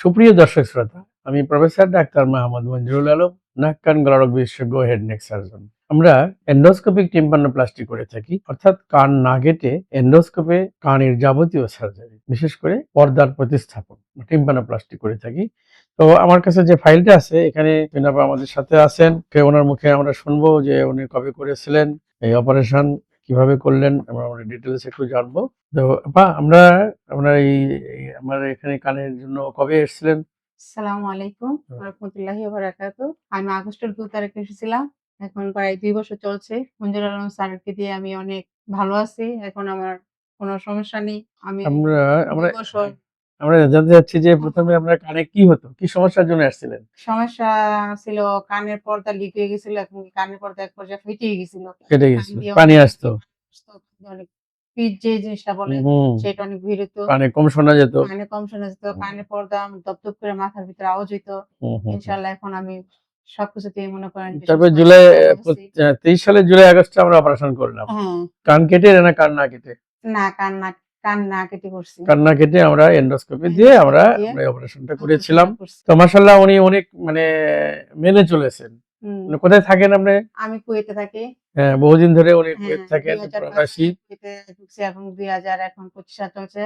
সুপ্রিয় দর্শক শ্রোতা, আমি প্রফেসর ডাক্তার মাহমুদ মঞ্জুরুল আলম, নাক, কান গলারোগ বিশেষজ্ঞ হেড নেক সার্জন আমরা এন্ডোস্কোপিক টিম্পানোপ্লাস্টি করে থাকি, অর্থাৎ কান না কেটে এন্ডোস্কোপে কানের যাবতীয় সার্জারি বিশেষ করে পর্দার প্রতিস্থাপন টিম্পানোপ্লাস্টি করে থাকি। তো আমার কাছে যে ফাইলটা আছে, এখানে বিনাপা আমাদের সাথে আছেন। ওনার মুখে আমরা শুনব যে উনি কবে করেছিলেন, এই অপারেশন কীভাবে করলেন, আমরা ডিটেলস একটু জানব। তো আমরা আমরা এই আমার এখানে কানের জন্য কবে এসেছিলেন? আসসালামু আলাইকুম হুম। রহমতুল্লাহি বারাকাতু আমি আগস্টের দু তারিখে এসেছিলাম। এখন প্রায় দুই বছর চলছে। মঞ্জুর আলম স্যারকে দিয়ে আমি অনেক ভালো আছি। এখন আমার কোনো সমস্যা নেই। আমি আমরা আমরা আমরা জানতে চাচ্ছি যে প্রথমে আমরা কানে কি হতো? কি সমস্যার জন্য আসছিলেন সমস্যা ছিল কানের পর্দা লিক হয়ে গেছিল। এখন কানের পর্দা এক পর্যায়ে ফেটে গেছিল। কান গেছিল। পানি আসতো। অনেক পিচ যে জিনিসটা বলে সেটা অনেক ভিড় হতো কানে কম শোনা যেত। কানে কম শোনা যেত পর্দা দপদপ করে মাথার ভিতরে আওয়াজ হইতো। এখন আমি সবকিছুতেই মনে করেন তারপর জুলাই তেইশ সালে জুলাই আগস্টে আমরা অপারেশন করলাম। কান কেটে না কান না কেটে? না কান না কান না কেটে করছি। কান কেটে আমরা এন্ডোস্কোপি দিয়ে আমরা অপারেশনটা করেছিলাম। তো উনি অনেক মানে মেনে চলেছেন। কোথায় থাকেন আপনি? আমি কুয়েতে থাকি। হ্যাঁ বহুদিন ধরে উনি হ্যাঁ, কুয়েত থাকেন প্রবাসী ঢুকছি এবং দুই হাজার এখন পঁচিশ চলছে।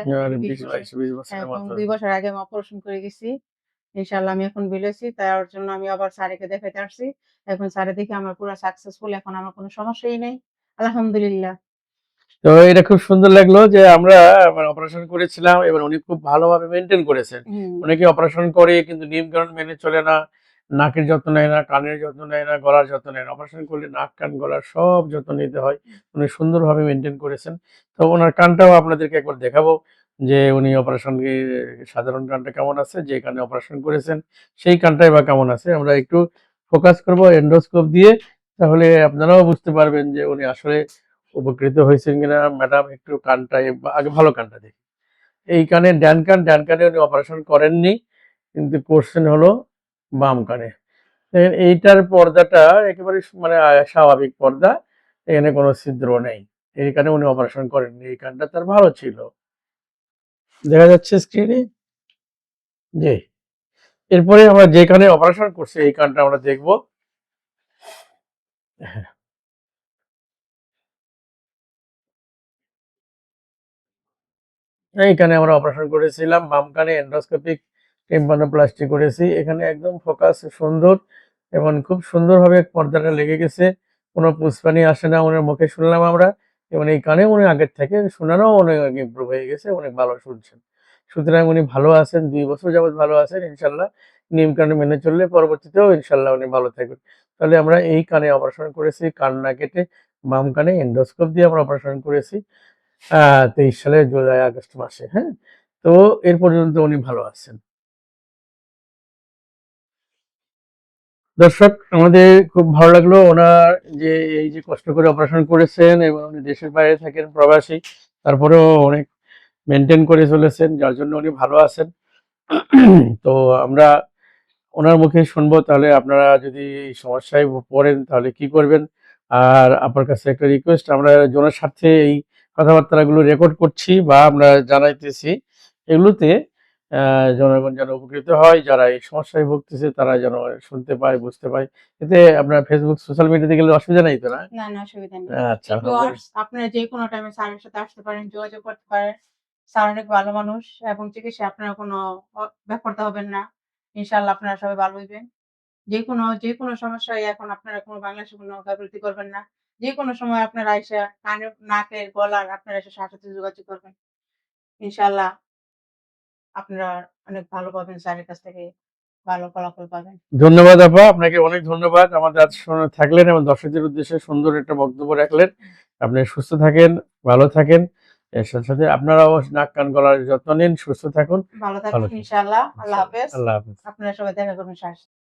বিশ বিশ বছর। এখন দুই আগে আমি অপারেশন করে গেছি। ইনশাল্লাহ আমি এখন বিলেছি তার জন্য আমি আবার স্যারকে দেখাতে আসছি। এখন স্যারে দেখি আমার পুরো সাকসেসফুল এখন আমার কোনো সমস্যাই নেই। আলহামদুলিল্লাহ। তো এটা খুব সুন্দর লাগল যে আমরা অপারেশন করেছিলাম এবার উনি খুব ভালোভাবে মেনটেন করেছেন। অনেকে অপারেশন করে কিন্তু নিয়মকানুন মেনে চলে না। নাকের যত্ন নেয় না, কানের যত্ন নেয় না, গলার যত্ন নেয় না। অপারেশন করলে নাক, কান গলার সব যত্ন নিতে হয়। উনি সুন্দরভাবে মেনটেন করেছেন। তো ওনার কানটাও আপনাদেরকে একবার দেখাবো যে উনি অপারেশন সাধারণ কানটা কেমন আছে, যে কানে অপারেশন করেছেন, সেই কানটাই বা কেমন আছে। আমরা একটু ফোকাস করব এন্ডোস্কোপ দিয়ে। তাহলে আপনারাও বুঝতে পারবেন যে উনি আসলে উপকৃত হয়েছেন কিনা। ম্যাডাম, একটু কানটাই আগে ভালো কানটা দেখি। এই কানে ড্যান কান ড্যান কানে উনি অপারেশন করেননি। কিন্তু কোশ্চেন হলো বাম কানে। দেখেন, এইটার পর্দাটা একেবারে মানে স্বাভাবিক পর্দা, এখানে কোনো ছিদ্র নেই। এই কানে উনি অপারেশন করেননি। এই কানটা তার ভালো ছিল। দেখা যাচ্ছে স্ক্রিনে জি। এরপরে আমরা যে কানে অপারেশন করছি, এই কানটা আমরা দেখব। এইখানে আমরা অপারেশন করেছিলাম, বাম কানে এন্ডোস্কোপিক টিম্পানোপ্লাস্টি করেছি। এখানে একদম ফোকাস সুন্দর এবং খুব সুন্দরভাবে পর্দাটা লেগে গেছে। কোনো পুষ্পানি আসে না ওনার মুখে শুনলাম আমরা এবং এই কানে উনি আগের থেকে শোনানো অনেক ইম্প্রুভ হয়ে গেছে, অনেক ভালো শুনছেন। সুতরাং উনি ভালো আছেন, দুই বছর যাবত ভালো আছেন, ইনশাল্লাহ। নিয়ম কানে মেনে চললে পরবর্তীতেও ইনশাল্লাহ উনি ভালো থাকবেন। তাহলে আমরা এই কানে অপারেশন করেছি, কান না কেটে বাম কানে এন্ডোস্কোপ দিয়ে আমরা অপারেশন করেছি তেইশ সালে জুলাই আগস্ট মাসে হ্যাঁ? তো এর পর্যন্ত উনি ভালো আছেন। দর্শক, আমাদের খুব ভালো লাগল। ওনার যে, এই যে কষ্ট করে অপারেশন করেছেন এবং উনি দেশের বাইরে থাকেন, প্রবাসী, তারপরেও অনেক মেনটেন করে চলেছেন, যার জন্য উনি ভালো আছেন। তো আমরা ওনার মুখে শুনব, তাহলে আপনারা যদি এই সমস্যায় পড়েন, তাহলে কি করবেন? আর আপনার কাছে একটা রিকোয়েস্ট আমরা জনের স্বার্থে এই কথাবার্তাগুলো রেকর্ড করছি বা আমরা জানাইতেছি। এগুলোতে জনগণ যেন উপকৃত হয় যারা এই সমস্যায় ভুগতেছে তারা যেন শুনতে পায় বুঝতে পায়। এতে আপনার ফেসবুক সোশ্যাল মিডিয়াতে গেলে অসুবিধা নেই তো না? না না অসুবিধা নেই। আচ্ছা আপনারা যে কোনো টাইমে স্যারের সাথে আসতে পারেন যোগাযোগ করতে পারেন। স্যার অনেক ভালো মানুষ এবং চিকিৎসা আপনারা কোনো ব্যাপারটা হবেন না। ইনশাল্লাহ আপনারা সবাই ভালো হইবেন। যে কোনো যে কোনো সমস্যায় এখন আপনারা কোনো বাংলাদেশে কোনো গাফিলতি করবেন না। যে কোনো সময় আপনারা এসে কানের নাকের গলার আপনারা এসে সাথে সাথে যোগাযোগ করবেন। ইনশাল্লাহ আপনারা অনেক ভালো পাবেন স্যারের কাছ থেকে ভালো ফলাফল পাবেন। ধন্যবাদ আপা আপনাকে অনেক ধন্যবাদ। আমাদের আজ শুনে থাকলেন এবং দর্শকদের উদ্দেশ্যে সুন্দর একটা বক্তব্য রাখলেন। আপনি সুস্থ থাকেন ভালো থাকেন। এর সাথে সাথে আপনারাও নাক কান গলার যত্ন নিন সুস্থ থাকুন। ভালো থাকুন। ইনশাআল্লাহ। আল্লাহ হাফেজ। আল্লাহ হাফেজ। আপনারা সবাই দেখা করবেন।